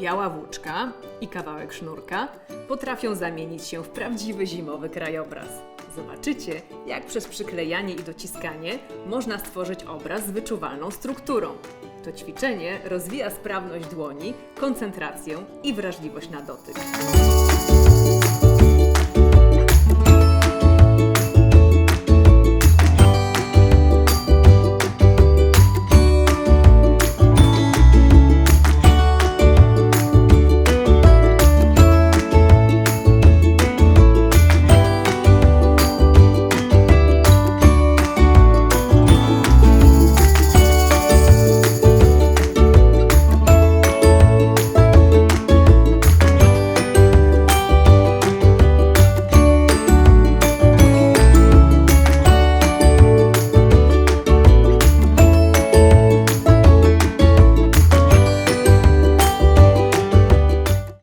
biała włóczka i kawałek sznurka potrafią zamienić się w prawdziwy zimowy krajobraz. Zobaczycie, jak przez przyklejanie i dociskanie można stworzyć obraz z wyczuwalną strukturą. To ćwiczenie rozwija sprawność dłoni, koncentrację i wrażliwość na dotyk.